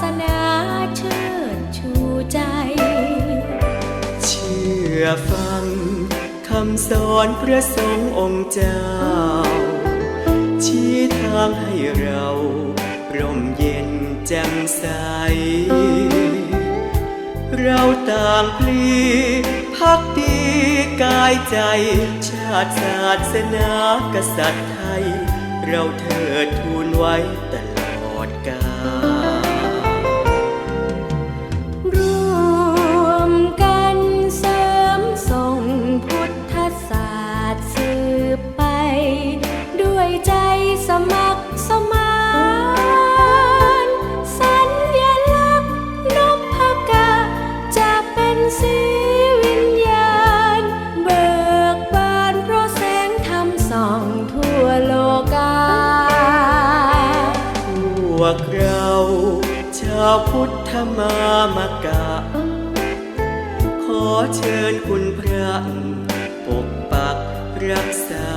สนาเชิดชูใจ เชื่อฟังคำสอนพระสงฆ์องค์เจ้า ชี้ทางให้เราร่มเย็นแจ่มใส เราต่างพลีพักดีกายใจ ชาติศาสนากษัตริย์ไทย เราเธอทูลไว้ตลอดกาลาวพุทธมามกะ ขอเชิญคุณพระปกปักรักษา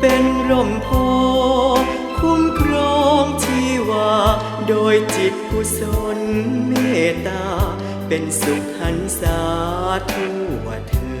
เป็นร่มโพคุ้มครองชีวา โดยจิตกุศลเมตตา เป็นสุขหันษาทั่วเธอ